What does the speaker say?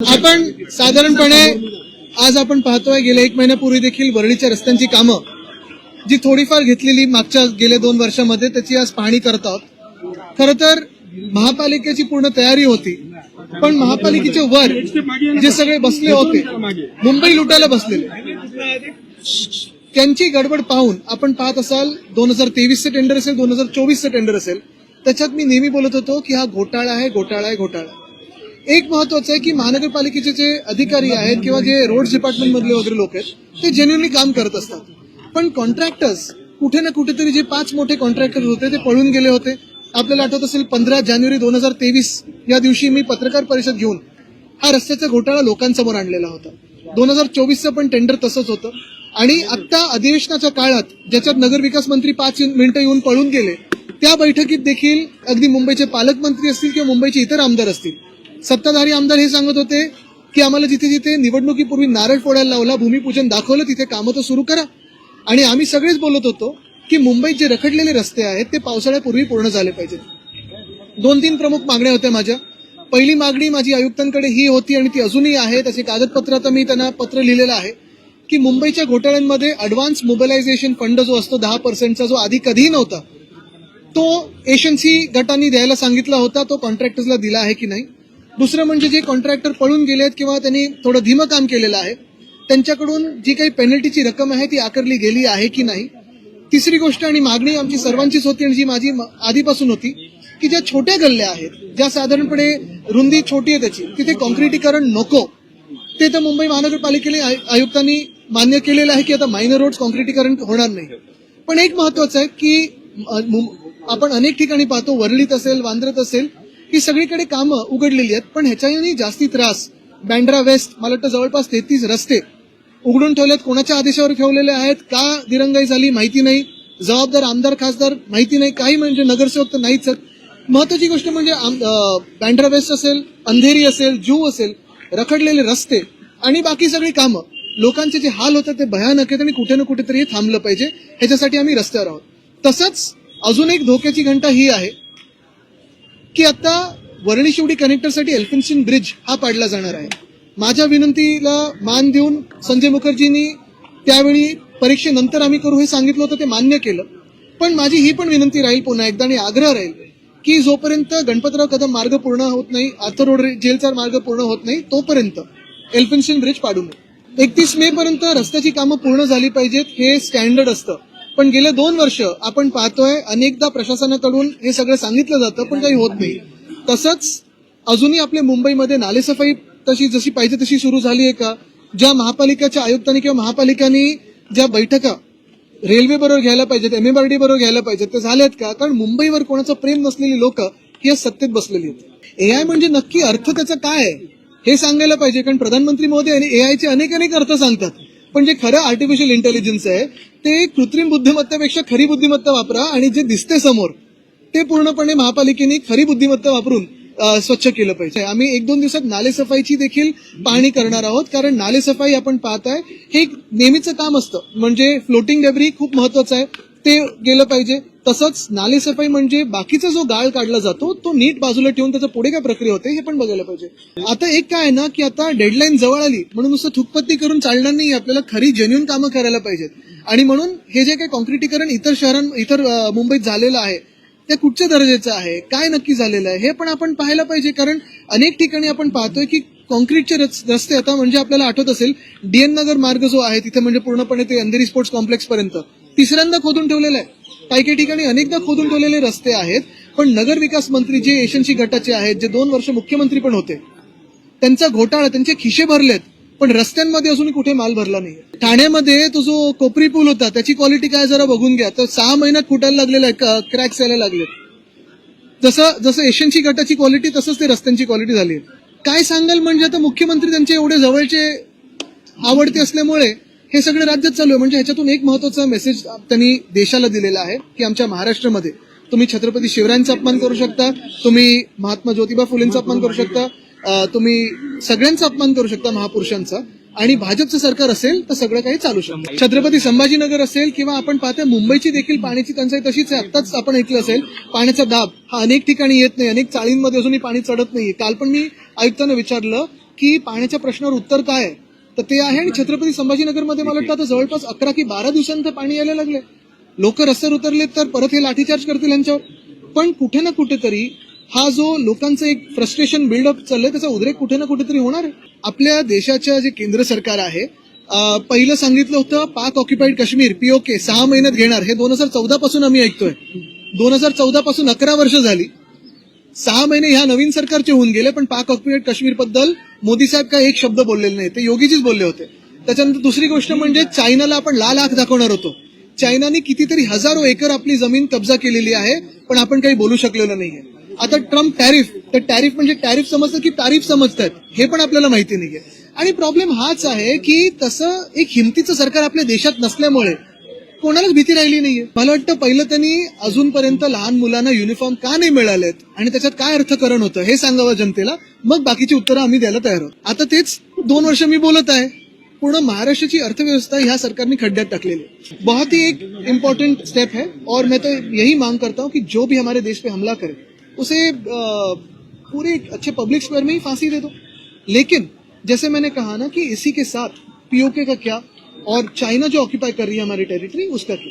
आपण साधारणपणे आज आपण पाहतोय गेल्या एक महिन्यापूर्वी देखील वरळीच्या रस्त्यांची कामं जी थोडीफार घेतलेली मागच्या गेल्या दोन वर्षामध्ये त्याची आज पाहणी करत आहोत. खर तर महापालिकेची पूर्ण तयारी होती पण महापालिकेचे वर जे सगळे बसले होते मुंबई लुटायला बसलेले त्यांची गडबड पाहून आपण पाहत असाल दोन हजार तेवीसचं टेंडर असेल दोन हजार चोवीसचं टेंडर असेल त्याच्यात मी नेहमी बोलत होतो की हा घोटाळा आहे घोटाळा आहे घोटाळा एक महत्वाचं आहे की महानगरपालिकेचे जे अधिकारी आहेत किंवा जे रोड डिपार्टमेंट मधले वगैरे लोक आहेत ते जेन्युअनली काम करत असतात. पण कॉन्ट्रॅक्टर्स कुठे ना कुठेतरी जे पाच मोठे कॉन्ट्रॅक्टर होते ते पळून गेले होते. आपल्याला आठवत असेल पंधरा जानेवारी दोन हजार तेवीस या दिवशी मी पत्रकार परिषद घेऊन हा रस्त्याचा घोटाळा लोकांसमोर आणलेला होता. दोन हजार चोवीसचं पण टेंडर तसंच होतं. आणि आता अधिवेशनाच्या काळात ज्याच्यात नगरविकास मंत्री पाच मिनिटं येऊन पळून गेले त्या बैठकीत देखील अगदी मुंबईचे पालकमंत्री असतील किंवा मुंबईचे इतर आमदार असतील सत्ताधारी आमदार हे सांगत होते की आम्हाला जिथे जिथे निवडणुकीपूर्वी नारळ फोडायला लावला भूमिपूजन दाखवलं तिथे कामं तर सुरू करा. आणि आम्ही सगळेच बोलत होतो की मुंबईत जे रखडलेले रस्ते आहेत ते पावसाळ्यापूर्वी पूर्ण झाले पाहिजेत. दोन तीन प्रमुख मागण्या होत्या माझ्या. पहिली मागणी माझी आयुक्तांकडे ही होती आणि ती अजूनही आहे. त्याचे कागदपत्र आता मी त्यांना पत्र लिहिलेलं आहे की मुंबईच्या घोटाळ्यांमध्ये अडव्हान्स मोबिलायझेशन फंड जो असतो दहा पर्सेंटचा जो आधी कधीही नव्हता तो एशन्सी गटांनी द्यायला सांगितला होता तो कॉन्ट्रॅक्टर्सला दिला आहे की नाही. दुसरं म्हणजे जे कॉन्ट्रॅक्टर पळून गेलेत किंवा त्यांनी थोडं धीमं काम केलेलं आहे त्यांच्याकडून जी काही पेनल्टीची रक्कम आहे ती आकारली गेली आहे की नाही? तिसरी गोष्ट आणि मागणी आमची सर्वांचीच होती आणि जी माझी म- आधीपासून होती की ज्या छोट्या गल्ल्या आहेत ज्या साधारणपणे रुंदी छोटी आहे त्याची तिथे कॉन्क्रिटीकरण नको. ते तर मुंबई महानगरपालिकेने आयुक्तांनी मान्य केलेलं आहे की आता मायनर रोड कॉन्क्रिटीकरण होणार नाही. पण एक महत्वाचं आहे की मुं- आपण अनेक ठिकाणी पाहतो वरळीत असेल वांद्रत असेल ही सगळीकडे कामं उघडलेली आहेत पण ह्याच्याही जास्ती त्रास. बँड्रा वेस्ट मला वाटतं जवळपास तेहतीस रस्ते उघडून ठेवलेत. कोणाच्या आदेशावर ठेवलेले आहेत? का दिरंगाई झाली? माहिती नाही. जबाबदार आमदार खासदार माहिती नाही. काही म्हणजे नगरसेवक तर नाहीच आहेत. महत्वाची गोष्ट म्हणजे आम- बँड्रा वेस्ट असेल अंधेरी असेल जू असेल रखडलेले रस्ते आणि बाकी सगळी कामं. लोकांचे जे हाल होतात ते भयानक आहेत आणि कुठे ना कुठेतरी थांबलं पाहिजे. ह्याच्यासाठी आम्ही रस्त्यावर आहोत. तसंच अजून एक धोक्याची घंटा ही आहे. की आता वर्णीशिवडी शिवडी कनेक्टरसाठी एल्फिन्स्टन ब्रिज हा पाडला जाणार आहे. माझ्या विनंतीला मान देऊन संजय मुखर्जींनी त्यावेळी परीक्षेनंतर आम्ही करू हे सांगितलं होतं ते मान्य केलं. पण माझी ही पण विनंती राहील पुन्हा एकदा आणि आग्रह राहील की जोपर्यंत गणपतराव कदम मार्ग पूर्ण होत नाही आर्थर रोड जेलचा मार्ग पूर्ण होत नाही तोपर्यंत एल्फिन्स्टन ब्रिज पाडू नये. एकतीस मे पर्यंत रस्त्याची कामं पूर्ण झाली पाहिजेत हे स्टँडर्ड असतं. पण गेले दोन वर्ष आपण पाहतोय अनेकदा प्रशासनाकडून हे सगळं सांगितलं जातं पण काही होत नाही. तसंच अजूनही आपल्या मुंबईमध्ये नालेसफाई तशी जशी पाहिजे तशी सुरू झाली आहे का? ज्या महापालिकेच्या आयुक्तांनी किंवा महापालिकांनी ज्या बैठका रेल्वे बरोबर घ्यायला पाहिजेत एमएमआरडी बरोबर घ्यायला पाहिजेत ते झालेत का? कारण मुंबईवर कोणाचं प्रेम नसलेली लोक ही आज सत्तेत बसलेली आहेत. एआय म्हणजे नक्की अर्थ त्याचा काय आहे हे सांगायला पाहिजे कारण प्रधानमंत्री मोदी आणि एआयचे अनेक अनेक अर्थ सांगतात. पण जे खरं आर्टिफिशियल इंटेलिजन्स आहे ते कृत्रिम बुद्धिमत्तेपेक्षा खरी बुद्धिमत्ता वापरा आणि जे दिसते समोर ते पूर्णपणे महापालिकेने खरी बुद्धिमत्ता वापरून स्वच्छ केलं पाहिजे. आम्ही एक दोन दिवसात नालेसफाईची देखील पाहणी करणार आहोत कारण नालेसफाई आपण पाहत आहे हे एक नेहमीचं काम असतं. म्हणजे फ्लोटिंग डेब्री खूप महत्वाचं आहे ते गेलं पाहिजे. तसंच नालेसफाई म्हणजे बाकीचा जो गाळ काढला जातो तो नीट बाजूला ठेवून त्याचं पुढे काय प्रक्रिया होते हे पण बघायला पाहिजे. आता एक काय आहे ना की आता डेडलाईन जवळ आली म्हणून नुसतं थुकपत्ती करून चालणार नाही आपल्याला खरी जेन्युन कामं करायला पाहिजेत. आणि म्हणून हे जे काही कॉन्क्रिटीकरण इतर शहरां इतर मुंबईत झालेलं आहे ते कुठच्या दर्जाचं आहे काय नक्की झालेलं आहे हे पण आपण पाहायला पाहिजे. कारण अनेक ठिकाणी आपण पाहतोय की कॉन्क्रीटचे रस्ते आता म्हणजे आपल्याला आठवत असेल डीएन नगर मार्ग जो आहे तिथे म्हणजे पूर्णपणे ते अंधेरी स्पोर्ट्स कॉम्प्लेक्स पर्यंत तिसऱ्यांदा खोदून ठेवलेलं आहे. काही काही ठिकाणी अनेकदा खोदून ठेवलेले रस्ते आहेत पण नगर विकास मंत्री जे एशनशी गटाचे आहेत जे दोन वर्ष मुख्यमंत्री पण होते त्यांचा घोटाळा त्यांचे खिशे भरलेत पण रस्त्यांमध्ये अजून कुठे माल भरला नाही ठाण्यामध्ये तो जो कोपरी पूल होता त्याची क्वालिटी काय जरा बघून घ्या. तर सहा महिन्यात फुटायला लागलेला आहे क्रॅक्स यायला लागलेत. जसं जसं एशियनची गटाची क्वालिटी तसंच ते रस्त्यांची क्वालिटी झाली. आहे. काय सांगाल म्हणजे आता मुख्यमंत्री त्यांचे एवढे जवळचे आवडते असल्यामुळे हे सगळे राज्यात चालू आहे. म्हणजे ह्याच्यातून एक महत्त्वाचा मेसेज त्यांनी देशाला दिलेला आहे की आमच्या महाराष्ट्रामध्ये तुम्ही छत्रपती शिवरायांचा अपमान करू शकता तुम्ही महात्मा ज्योतिबा फुलेंचा अपमान करू शकता तुम्ही सगळ्यांचा अपमान करू शकता महापुरुषांचा. आणि भाजपचं सरकार असेल तर सगळं काही चालू शकतं. छत्रपती संभाजीनगर असेल किंवा आपण पाहतोय मुंबईची देखील पाण्याची टंचाई तशीच आहे. आत्ताच आपण ऐकलं असेल पाण्याचा दाब हा अनेक ठिकाणी येत नाही अनेक चाळींमध्ये अजूनही पाणी चढत नाहीये. काल पण मी आयुक्तांना विचारलं की पाण्याच्या प्रश्नावर उत्तर काय आहे? तर ते आहे आणि छत्रपती संभाजीनगरमध्ये मला वाटतं आता जवळपास अकरा की बारा दिवसांत पाणी यायला लागले. लोक रस्त्यावर उतरले तर परत हे लाठीचार्ज करतील यांच्यावर. पण कुठे ना कुठेतरी हा जो लोकांचं एक फ्रस्ट्रेशन बिल्डअप चाललंय त्याचा उद्रेक कुठे ना कुठेतरी होणार आहे. आपल्या देशाच्या जे केंद्र सरकार आहे पहिलं सांगितलं होतं पाक ऑक्युपाईड काश्मीर पीओके सहा महिन्यात घेणार. हे दोन हजार चौदा पासून आम्ही ऐकतोय. दोन हजार चौदा पासून अकरा वर्ष झाली. सहा महिने ह्या नवीन सरकारचे होऊन गेले पण पाक ऑक्युपाईड काश्मीरबद्दल मोदी साहेब काय एक शब्द बोललेले नाही ते योगीजीच बोलले होते. त्याच्यानंतर दुसरी गोष्ट म्हणजे चायनाला आपण लाल आख दाखवणार होतो. चायनाने कितीतरी हजारो एकर आपली जमीन कब्जा केलेली आहे पण आपण काही बोलू शकलेलं नाहीये. आता ट्रम्प टॅरिफ तर टॅरिफ म्हणजे टॅरिफ समजतं की तारीफ समजतात हे पण आपल्याला माहिती नाहीये. आणि प्रॉब्लेम हाच आहे की तसं एक हिमतीचं सरकार आपल्या देशात नसल्यामुळे कोणालाच भीती राहिली नाहीये. मला वाटतं पहिलं त्यांनी अजूनपर्यंत लहान मुलांना युनिफॉर्म का नाही मिळालेत? आणि त्याच्यात काय अर्थकरण होतं? हे सांगावं जनतेला. मग बाकीची उत्तरं आम्ही द्यायला तयार आहोत. आता तेच दोन वर्ष मी बोलत आहे. पूर्ण महाराष्ट्राची अर्थव्यवस्था ह्या सरकारने खड्ड्यात टाकलेली है बहुत ही एक इम्पोर्टेंट स्टेप है. और मैं तो यही मांग करता हूँ कि जो भी हमारे देश पे हमला करे उसे पूरे अच्छे पब्लिक स्क्वायर में ही फांसी दे दो। लेकिन जैसे मैंने कहा ना कि इसी के साथ पीओके का क्या और चाइना जो ऑक्यूपाई कर रही है हमारी टेरिटरी उसका क्या